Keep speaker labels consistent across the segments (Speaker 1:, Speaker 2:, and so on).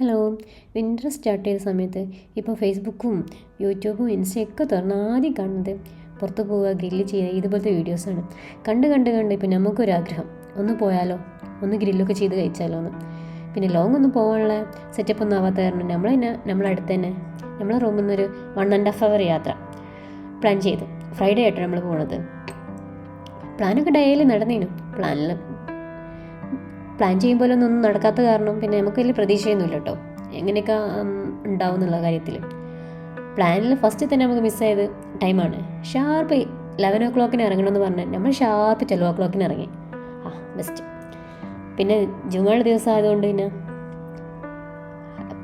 Speaker 1: Hello winter start ചെയ്ത സമയത്ത് ഇപ്പോൾ ഫേസ്ബുക്കും യൂട്യൂബും ഇൻസ്റ്റയൊക്കെ തുറന്ന് ആദ്യം കാണുന്നത് പുറത്ത് പോവുക ഗ്രില്ല് ചെയ്യുക ഇതുപോലത്തെ വീഡിയോസാണ് കണ്ട് കണ്ട് കണ്ട് ഇപ്പം നമുക്കൊരാഗ്രഹം. ഒന്ന് പോയാലോ? ഒന്ന് ഗ്രില്ലൊക്കെ ചെയ്ത് കഴിച്ചാലോ എന്ന്. പിന്നെ ലോങ് ഒന്നും പോകാനുള്ള സെറ്റപ്പ് ഒന്നും ആവാത്ത കാരണം നമ്മൾ തന്നെ നമ്മളെ അടുത്ത് തന്നെ നമ്മളെ റൂമിൽ നിന്നൊരു വൺ ആൻഡ് ഹാഫ് അവർ യാത്ര പ്ലാൻ ചെയ്തു. ഫ്രൈഡേ ആയിട്ടാണ് നമ്മൾ പോണത്. പ്ലാനൊക്കെ ഡെയിലി നടന്നേനു. പ്ലാനിൽ പ്ലാൻ ചെയ്യുമ്പോഴൊന്നും ഒന്നും നടക്കാത്ത കാരണം പിന്നെ നമുക്ക് വലിയ പ്രതീക്ഷയൊന്നുമില്ല കേട്ടോ. എങ്ങനെയൊക്കെ ഉണ്ടാവും എന്നുള്ള കാര്യത്തിൽ. പ്ലാനിൽ ഫസ്റ്റ് തന്നെ നമുക്ക് മിസ്സായത് ടൈമാണ് ഷാർപ്പ് ലെവൻ ഓ ക്ലോക്കിന് ഇറങ്ങണമെന്ന് പറഞ്ഞാൽ നമ്മൾ ഷാർപ്പ് ട്വൽവ് ഓ ക്ലോക്കിന് ഇറങ്ങി. ആ ബെസ്റ്റ് പിന്നെ ജുമാള ദിവസം ആയതുകൊണ്ട് പിന്നെ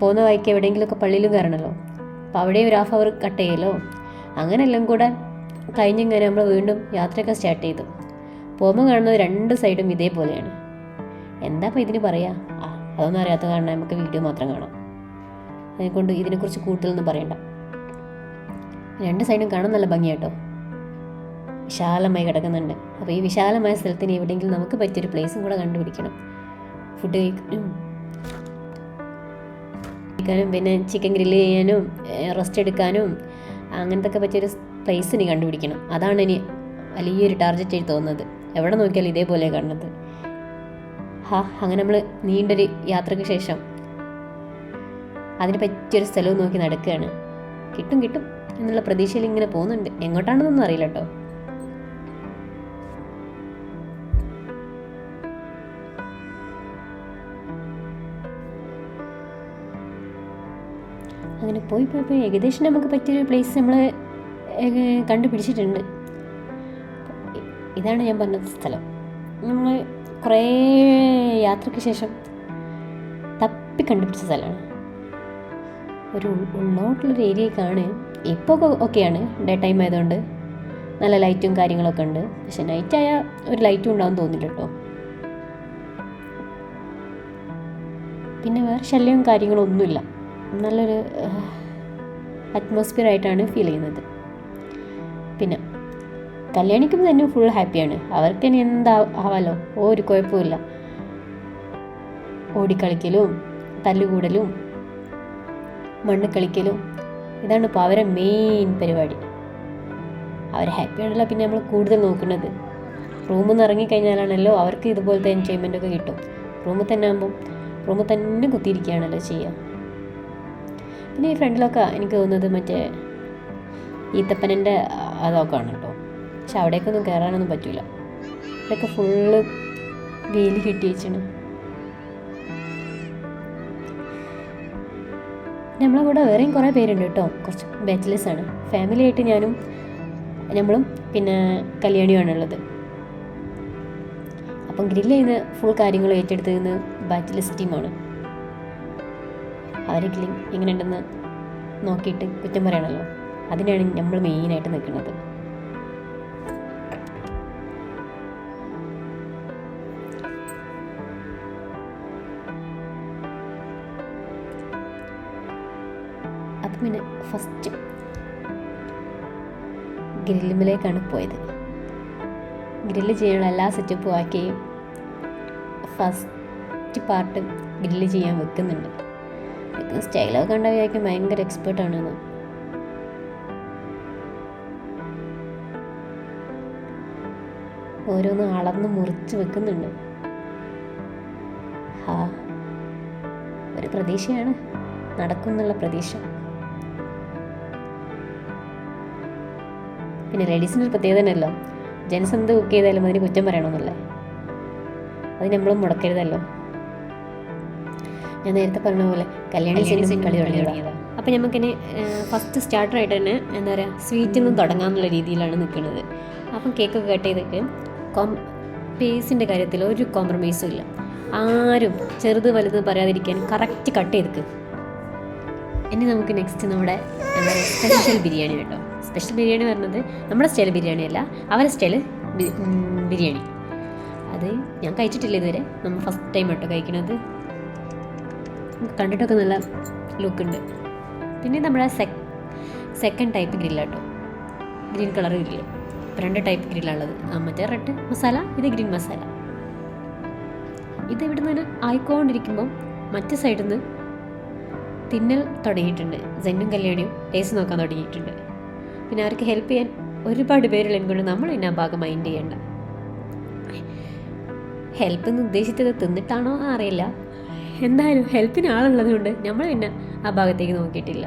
Speaker 1: പോകുന്ന വഴിക്ക് എവിടെയെങ്കിലുമൊക്കെ പള്ളിയിലും കയറണമല്ലോ അപ്പോൾ അവിടെ ഒരു ഹാഫ് അവർ കട്ട് ചെയ്യലോ? അങ്ങനെ എല്ലാം കൂടെ കഴിഞ്ഞിങ്ങനെ നമ്മൾ വീണ്ടും യാത്രയൊക്കെ സ്റ്റാർട്ട് ചെയ്തു. പോകുമ്പോൾ കാണുന്നത് രണ്ട് സൈഡും ഇതേപോലെയാണ്. എന്താ ഇപ്പോൾ ഇതിന് പറയാ? ആ അതൊന്നും അറിയാത്ത കാരണം നമുക്ക് വീഡിയോ മാത്രം കാണാം. അതിനെക്കൊണ്ട് ഇതിനെക്കുറിച്ച് കൂടുതലൊന്നും പറയണ്ട. രണ്ട് സൈഡും കാണാൻ നല്ല ഭംഗിയാട്ടോ. വിശാലമായി കിടക്കുന്നുണ്ട്. അപ്പോൾ ഈ വിശാലമായ സ്ഥലത്തിന് എവിടെയെങ്കിലും നമുക്ക് പറ്റിയൊരു പ്ലേസും കൂടെ കണ്ടുപിടിക്കണം. ഫുഡ് കഴിക്കാനും കഴിക്കാനും പിന്നെ ചിക്കൻ ഗ്രില്ല് ചെയ്യാനും റെസ്റ്റ് എടുക്കാനും അങ്ങനത്തെ പറ്റിയൊരു പ്ലേസ് ഇനി കണ്ടുപിടിക്കണം. അതാണ് ഇനി വലിയൊരു ടാർഗറ്റ് ആയി തോന്നുന്നത്. എവിടെ നോക്കിയാലും ഇതേപോലെ കാണുന്നത്. ഹാ അങ്ങനെ നമ്മൾ നീണ്ടൊരു യാത്രയ്ക്ക് ശേഷം അതിന് പറ്റിയൊരു സ്ഥലവും നോക്കി നടക്കുകയാണ്. കിട്ടും കിട്ടും എന്നുള്ള പ്രതീക്ഷയിൽ ഇങ്ങനെ പോകുന്നുണ്ട്. എങ്ങോട്ടാണെന്നൊന്നും അറിയില്ല കേട്ടോ അങ്ങനെ പോയി പോയി പോയി. ഏകദേശം നമുക്ക് പറ്റിയൊരു പ്ലേസ് നമ്മൾ കണ്ടുപിടിച്ചിട്ടുണ്ട്. ഇതാണ് ഞാൻ പറഞ്ഞ സ്ഥലം. നമ്മൾ കുറേ യാത്രയ്ക്ക് ശേഷം തപ്പി കണ്ടുപിടിച്ച സ്ഥലമാണ്. ഒരു ഉള്ളോട്ടുള്ളൊരു ഏരിയക്കാണ്. ഇപ്പോൾ ഓക്കെയാണ് ഡേ ടൈം ആയതുകൊണ്ട് നല്ല ലൈറ്റും കാര്യങ്ങളൊക്കെ ഉണ്ട്. പക്ഷെ നൈറ്റ് ആയാൽ ഒരു ലൈറ്റും ഉണ്ടാവും തോന്നില്ല കേട്ടോ പിന്നെ വേറെ ശല്യവും കാര്യങ്ങളും ഒന്നുമില്ല. നല്ലൊരു അറ്റ്മോസ്ഫിയർ ആയിട്ടാണ് ഫീൽ ചെയ്യുന്നത്. പിന്നെ കല്യാണിക്കും തന്നെ ഫുൾ ഹാപ്പിയാണ് അവർക്ക് ഇനി എന്താ ആവാലോ ഒരു കുഴപ്പമില്ല ഓടിക്കളിക്കലും തല്ലുകൂടലും മണ്ണ് കളിക്കലും ഇതാണ് ഇപ്പോൾ അവരെ മെയിൻ പരിപാടി. അവർ ഹാപ്പിയാണല്ലോ പിന്നെ നമ്മൾ കൂടുതൽ നോക്കുന്നത്. റൂമിൽ നിന്ന് ഇറങ്ങിക്കഴിഞ്ഞാലാണല്ലോ അവർക്ക് ഇതുപോലത്തെ എൻജോയ്മെന്റ് ഒക്കെ കിട്ടും. റൂമിൽ തന്നെ ആകുമ്പം റൂമിൽ തന്നെ കുത്തിയിരിക്കുകയാണല്ലോ ചെയ്യുക. പിന്നെ ഈ ഫ്രണ്ടിലൊക്കെ എനിക്ക് തോന്നുന്നത് മറ്റേ ഈത്തപ്പനന്റെ അതൊക്കെ ആണ്. പക്ഷെ അവിടേക്കൊന്നും കയറാനൊന്നും പറ്റില്ല ഇതൊക്കെ ഫുള്ള് വെയിൽ കിട്ടി വെച്ചാണ്. നമ്മളെ കൂടെ വേറെയും കുറേ പേരുണ്ട് കേട്ടോ. കുറച്ച് ബാച്ചിലേഴ്സ് ആണ്. ഫാമിലി ആയിട്ട് ഞാനും നമ്മളും പിന്നെ കല്യാണിയുമാണ് ഉള്ളത്. അപ്പം ഗ്രില്ല് ചെയ്യുന്ന ഫുൾ കാര്യങ്ങൾ ഏറ്റെടുത്തിരുന്ന ബാച്ചിലേഴ്സ് ടീമാണ് അവരെ ഗ്രില്ലിങ് എങ്ങനെയുണ്ടെന്ന് നോക്കിയിട്ട് കുറ്റം പറയണമല്ലോ അതിനാണ് നമ്മൾ മെയിനായിട്ട് നിൽക്കുന്നത്. പിന്നെ ഫസ്റ്റ് ഗ്രില്ലുമിലേക്കാണ് പോയത്. ഗ്രില്ല് ചെയ്യാനുള്ള എല്ലാ സെറ്റപ്പും ആക്കി. ഫസ്റ്റ് പാർട്ട് ഗ്രില്ല് ചെയ്യാൻ വെക്കുന്നുണ്ട്. വെക്കുന്ന സ്റ്റൈലൊക്കെ കണ്ട വിചാരിക്കും ഭയങ്കര എക്സ്പേർട്ടാണെന്ന് ഓരോന്ന് അളന്ന് മുറിച്ച് വെക്കുന്നുണ്ട്. ഒരു പ്രതീക്ഷയാണ്. നടക്കും എന്നുള്ള പ്രതീക്ഷ. പിന്നെ ലേഡീസിന്റെ ഒരു പ്രത്യേകത തന്നെയല്ലോ. ജെൻസ് എന്ത് കുക്ക് ചെയ്താലും അതിന് കുറ്റം പറയണമെന്നല്ലേ. അത് നമ്മൾ മുടക്കരുതല്ലോ. ഞാൻ നേരത്തെ പറഞ്ഞ പോലെ കല്യാണി സിനിമ കളി തുടങ്ങിയതാണ് അപ്പം നമുക്കിനി ഫസ്റ്റ് സ്റ്റാർട്ടറായിട്ട് തന്നെ എന്താ പറയുക സ്വീറ്റിൽ നിന്ന് തുടങ്ങാമെന്നുള്ള രീതിയിലാണ് നിൽക്കുന്നത്. അപ്പം കേക്കൊക്കെ കട്ട് ചെയ്തിട്ട് കോം പേസിന്റെ കാര്യത്തിൽ ഒരു കോംപ്രമൈസും ഇല്ല. ആരും ചെറുത് വലുത് പറയാതിരിക്കാൻ കറക്റ്റ് കട്ട് ചെയ്തിക്ക്. ഇനി നമുക്ക് നെക്സ്റ്റ് നമ്മുടെ എന്താ പറയുക സ്പെഷ്യൽ ബിരിയാണി കേട്ടോ. സ്പെഷ്യൽ ബിരിയാണി പറഞ്ഞത് നമ്മുടെ സ്റ്റൈൽ ബിരിയാണി അല്ല അവരുടെ സ്റ്റൈൽ ബിരിയാണി. അത് ഞാൻ കഴിച്ചിട്ടില്ല ഇതുവരെ. നമ്മൾ ഫസ്റ്റ് ടൈം കേട്ടോ കഴിക്കുന്നത് കണ്ടിട്ടൊക്കെ നല്ല ലുക്ക് ഉണ്ട്. പിന്നെ നമ്മുടെ സെക് സെക്കൻഡ് ടൈപ്പ് ഗ്രില്ലാട്ടോ ഗ്രീൻ കളർ ഗ്രില്ല് രണ്ട് ടൈപ്പ് ഗ്രില്ലാണുള്ളത് മറ്റേ റെഡ് മസാല ഇത് ഗ്രീൻ മസാല ഇത് ഇവിടെ നിന്ന് ആയിക്കൊണ്ടിരിക്കുമ്പോൾ മറ്റു സൈഡിൽ നിന്ന് തിന്നൽ തുടങ്ങിയിട്ടുണ്ട്. ജെന്നും കല്യാണിയും ടേസ്റ്റ് നോക്കാൻ തുടങ്ങിയിട്ടുണ്ട്. പിന്നെ അവർക്ക് ഹെൽപ്പ് ചെയ്യാൻ ഒരുപാട് പേരുള്ളത് കൊണ്ട് നമ്മൾ ഇന്ന ഭാഗം മൈൻഡ് ചെയ്യണ്ട. ഹെൽപ്പ് എന്ന് ഉദ്ദേശിച്ചത് തിന്നിട്ടാണോ അറിയില്ല. എന്തായാലും ഹെൽപ്പിന് ആളുള്ളത് കൊണ്ട് നമ്മൾ പിന്നെ ആ ഭാഗത്തേക്ക് നോക്കിയിട്ടില്ല.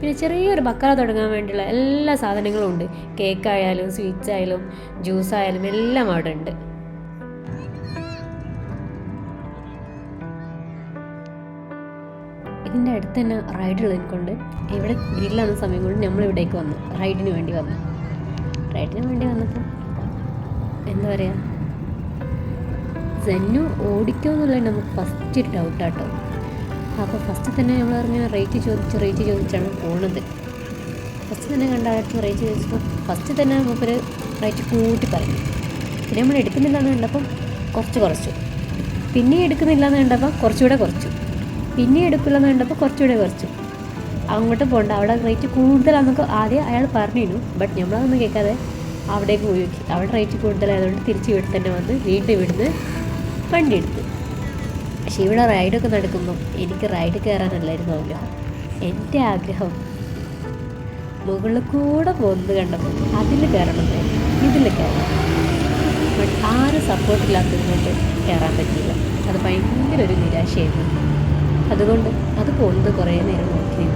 Speaker 1: പിന്നെ ചെറിയൊരു ബക്കറ തുടങ്ങാൻ വേണ്ടിയുള്ള എല്ലാ സാധനങ്ങളും ഉണ്ട്. കേക്കായാലും സ്വീറ്റ്സ് ആയാലും ജ്യൂസ് ആയാലും എല്ലാം അവിടെ ഉണ്ട്. ഇതിന്റെ അടുത്ത് തന്നെ റൈഡുള്ളതിനെ കൊണ്ട് ഇവിടെ ഗ്രില്ലാകുന്ന സമയം കൊണ്ട് നമ്മൾ ഇവിടേക്ക് വന്നു റൈഡിന് വേണ്ടി വന്നു. റൈഡിന് വേണ്ടി വന്നപ്പോൾ എന്താ പറയുക സെന്നു ഓടിക്കുമോ എന്നുള്ളത് നമുക്ക് ഫസ്റ്റ് ഒരു ഡൗട്ടാട്ടോ അപ്പോൾ ഫസ്റ്റ് തന്നെ നമ്മൾ പറഞ്ഞ റേറ്റ് ചോദിച്ച് റേറ്റ് ചോദിച്ചാണ് പോണത്. ഫസ്റ്റ് തന്നെ കണ്ട റേറ്റ് ചോദിച്ചപ്പോൾ ഫസ്റ്റ് തന്നെ മൂപ്പര് റേറ്റ് കൂട്ടി പറഞ്ഞു. പിന്നെ നമ്മൾ എടുക്കുന്നില്ല എന്ന് കണ്ടപ്പം കുറച്ച് കുറച്ചു. പിന്നെ എടുക്കുന്നില്ല എന്ന് കണ്ടപ്പോൾ കുറച്ചുകൂടെ കുറച്ചു. പിന്നെ എടുക്കില്ല എന്ന് കണ്ടപ്പോൾ കുറച്ചുകൂടെ കുറച്ചു. അങ്ങോട്ട് പോകണ്ട അവിടെ റേറ്റ് കൂടുതലാണെന്നൊക്കെ ആദ്യം അയാൾ പറഞ്ഞിരുന്നു. ബട്ട് നമ്മളതൊന്നും കേൾക്കാതെ അവിടേക്ക് പോയി നോക്കി. അവിടെ റേറ്റ് കൂടുതലായതുകൊണ്ട് തിരിച്ച് ഇവിടെ തന്നെ വന്ന് വീണ്ടും ഇവിടുന്ന് വണ്ടി എടുത്തു. പക്ഷേ ഇവിടെ റൈഡൊക്കെ നടക്കുമ്പം എനിക്ക് റൈഡ് കയറാനല്ലായിരുന്നു ആഗ്രഹം എന്റെ ആഗ്രഹം മുകളിൽ കൂടെ പോകുന്നത് കണ്ടപ്പോൾ അതിൽ കയറണം. ഇതിൽ കയറണം. ബട്ട് ആരും സപ്പോർട്ടില്ലാത്തത് കൊണ്ട് കയറാൻ പറ്റിയില്ല. അത് ഭയങ്കര ഒരു നിരാശയായിരുന്നു. അതുകൊണ്ട് അത് പോകുന്നത് കുറേ നേരം നോക്കി.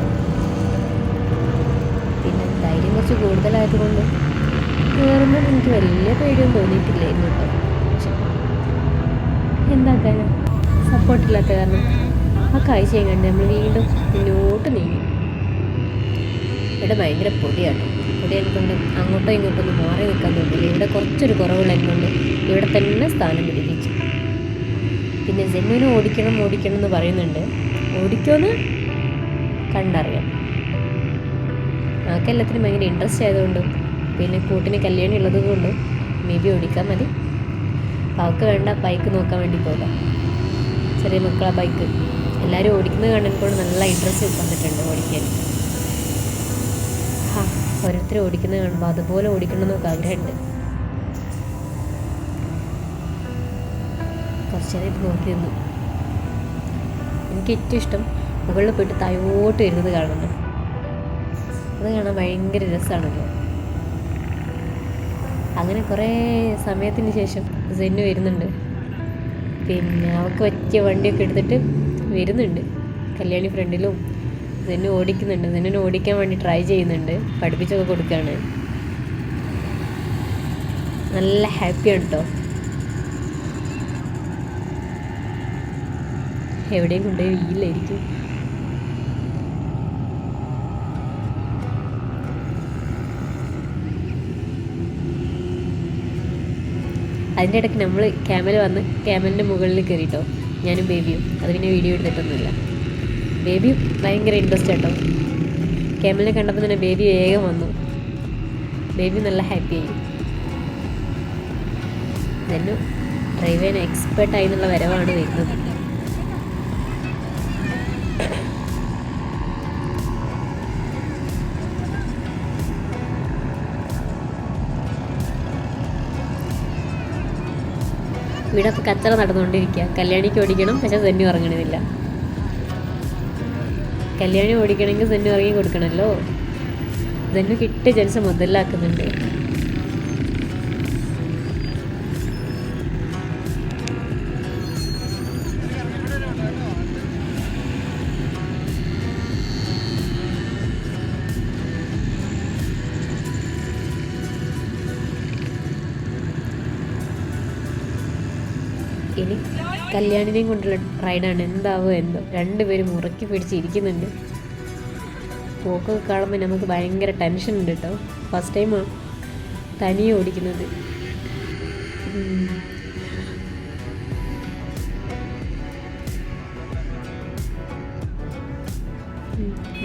Speaker 1: പിന്നെ ധൈര്യം കുറച്ച് കൂടുതലായതുകൊണ്ട് കയറുമ്പോൾ എനിക്ക് വലിയ പേടിയൊന്നും തോന്നിയിട്ടില്ലായിരുന്നു കേട്ടോ. പക്ഷെ എന്താക്കാനും സപ്പോർട്ടില്ലാത്ത കാരണം ആ കാഴ്ചയും കണ്ട് നമ്മൾ വീണ്ടും മുന്നോട്ട് നീങ്ങി. ഇവിടെ ഭയങ്കര പൊടിയാണ്. പൊടി എനിക്കൊണ്ട് അങ്ങോട്ടോ ഇങ്ങോട്ടോ ഒന്ന് മാറി നിൽക്കാൻ തോന്നില്ല ഇവിടെ കുറച്ചൊരു കുറവുള്ള എനിക്കൊണ്ട് ഇവിടെ തന്നെ സ്ഥാനം പിടിപ്പിച്ചു പിന്നെ ജെന്നുവിന് ഓടിക്കണം ഓടിക്കണം എന്ന് പറയുന്നുണ്ട്. ഓടിക്കുമെന്ന് കണ്ടറിയാം. ആൾക്ക് എല്ലാത്തിനും ഭയങ്കര ഇൻട്രസ്റ്റ് ആയതുകൊണ്ടും പിന്നെ കൂട്ടിന് കല്യാണം ഉള്ളത് കൊണ്ടും മേ ബി ഓടിക്കാൻ മതി. അവൾക്ക് വേണ്ട ബൈക്ക് നോക്കാൻ വേണ്ടി പോകാം ചെറിയ മക്കളെ ബൈക്ക് എല്ലാവരും ഓടിക്കുന്നത് കണ്ടപ്പോൾ നല്ല ഇൻട്രസ്റ്റ് വന്നിട്ടുണ്ട് ഓടിക്കാൻ. ഓരോരുത്തർ ഓടിക്കുന്നത് കാണുമ്പോൾ അതുപോലെ ഓടിക്കണം എന്നൊക്കെ ആഗ്രഹമുണ്ട്. ഇത് നോക്കി എനിക്ക് ഏറ്റവും ഇഷ്ടം മുകളിൽ പോയിട്ട് തായോട്ട് വരുന്നത് കാണുന്നു അത് കാണാൻ ഭയങ്കര രസമാണല്ലോ അങ്ങനെ കുറേ സമയത്തിന് ശേഷം സെന്നു വരുന്നുണ്ട്. പിന്നെ അവൾക്ക് പറ്റിയ വണ്ടിയൊക്കെ എടുത്തിട്ട് വരുന്നുണ്ട്. കല്യാണി ഫ്രണ്ടിലും സെന്നു ഓടിക്കുന്നുണ്ട്. സെന്നിനെ ഓടിക്കാൻ വേണ്ടി ട്രൈ ചെയ്യുന്നുണ്ട്. പഠിപ്പിച്ചൊക്കെ കൊടുക്കുകയാണ് നല്ല ഹാപ്പിയാണ് കേട്ടോ എവിടെയും കൊണ്ടുപോയി വീലായിരിക്കും അതിന്റെ ഇടയ്ക്ക് നമ്മൾ ക്യാമൽ വന്ന് ക്യാമലിന്റെ മുകളിൽ കയറിട്ടോ. ഞാനും ബേബിയും. അത് പിന്നെ വീഡിയോ എടുത്തിട്ടൊന്നുമില്ല. ബേബി ഭയങ്കര ഇൻട്രസ്റ്റ് കേട്ടോ ക്യാമലിനെ കണ്ടപ്പോൾ തന്നെ ബേബി വേഗം വന്നു. ബേബി നല്ല ഹാപ്പിയായി തന്നെ ഡ്രൈവ് ചെയ്യാൻ എക്സ്പെർട്ടായി എന്നുള്ള വരവാണ് വരുന്നത്. ഇവിടെ കച്ചറ നടന്നുകൊണ്ടിരിക്കുക കല്യാണിക്ക് ഓടിക്കണം പക്ഷെ സെന്നു ഇറങ്ങണമെന്നില്ല കല്യാണി ഓടിക്കണമെങ്കിൽ സെന്നു ഇറങ്ങി കൊടുക്കണമല്ലോ. സെന്നു കിട്ടിയ ജനസം മുതലാക്കുന്നുണ്ട് കല്യാണിനെയും കൊണ്ടുള്ള റൈഡാണ്. എന്താവോ എന്തോ. രണ്ടുപേരും ഉറക്കി പിടിച്ചിരിക്കുന്നുണ്ട് പോക്കൊക്കെ കാണുമ്പോൾ നമുക്ക് ഭയങ്കര ടെൻഷൻ ഉണ്ട് കേട്ടോ ഫസ്റ്റ് ടൈമാണ് തനിയെ ഓടിക്കുന്നത്.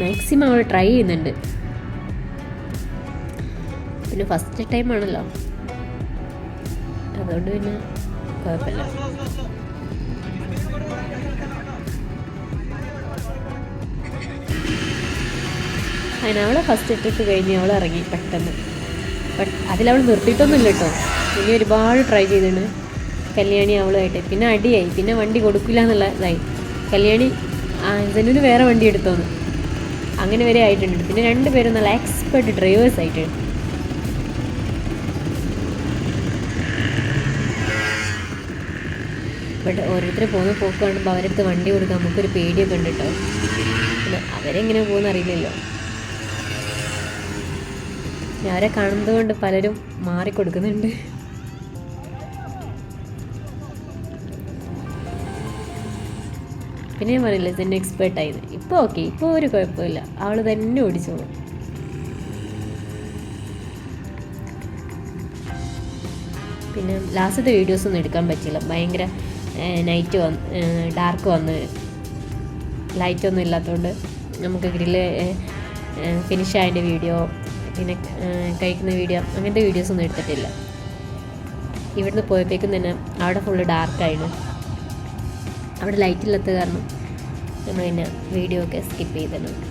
Speaker 1: മാക്സിമം അവൾ ട്രൈ ചെയ്യുന്നുണ്ട്. പിന്നെ ഫസ്റ്റ് ടൈം ആണല്ലോ. അതുകൊണ്ട് പിന്നെ കുഴപ്പമില്ല. അങ്ങനെ അവൾ ഫസ്റ്റ് ഇട്ടിട്ട് കഴിഞ്ഞ് അവൾ ഇറങ്ങി പെട്ടെന്ന്. ബട്ട് അതിലവൾ നിർത്തിയിട്ടൊന്നുമില്ല കേട്ടോ. ഇനി ഒരുപാട് ട്രൈ ചെയ്തിട്ടുണ്ട്. കല്യാണി അവളുമായിട്ട്. പിന്നെ അടിയായി. പിന്നെ വണ്ടി കൊടുക്കില്ല എന്നുള്ള ഇതായി. കല്യാണി ആൻസനൂന് വേറെ വണ്ടി എടുത്തോന്ന്. അങ്ങനെ വരെ ആയിട്ടുണ്ട്. പിന്നെ രണ്ടുപേരും നല്ല എക്സ്പെർട്ട് ഡ്രൈവേഴ്സ് ആയിട്ടുണ്ട്. ബട്ട് ഓരോരുത്തർ പോകുന്ന പോക്ക് കാണുമ്പോൾ അവരടുത്ത് വണ്ടി കൊടുക്കാൻ നമുക്കൊരു പേടിയൊക്കെ ഉണ്ട് കേട്ടോ. അവരെങ്ങനെ പോകുന്ന അറിയില്ലല്ലോ അവരെ കാണുന്നത് കൊണ്ട് പലരും മാറിക്കൊടുക്കുന്നുണ്ട് പിന്നെ പറയില്ല തന്നെ എക്സ്പേർട്ടായത് ഇപ്പോൾ ഓക്കെ ഇപ്പോൾ ഒരു കുഴപ്പമില്ല. അവൾ തന്നെ ഓടിച്ചോളും. പിന്നെ ലാസ്റ്റത്തെ വീഡിയോസ് ഒന്നും എടുക്കാൻ പറ്റില്ല ഭയങ്കര നൈറ്റ് വന്ന് ഡാർക്ക് വന്ന് ലൈറ്റ് ഒന്നും ഇല്ലാത്തതുകൊണ്ട് നമുക്ക് ഗ്രില്ല് ഫിനിഷ് ആയതിന്റെ വീഡിയോ പിന്നെ കഴിക്കുന്ന വീഡിയോ അങ്ങനത്തെ വീഡിയോസ് ഒന്നും എടുത്തിട്ടില്ല. ഇവിടുന്ന് പോയപ്പോഴേക്കും തന്നെ അവിടെ ഫുള്ള് ഡാർക്കായിരുന്നു അവിടെ ലൈറ്റ് ഇല്ലാത്ത കാരണം നമ്മൾ പിന്നെ വീഡിയോ ഒക്കെ സ്കിപ്പ് ചെയ്തിട്ടുണ്ട്.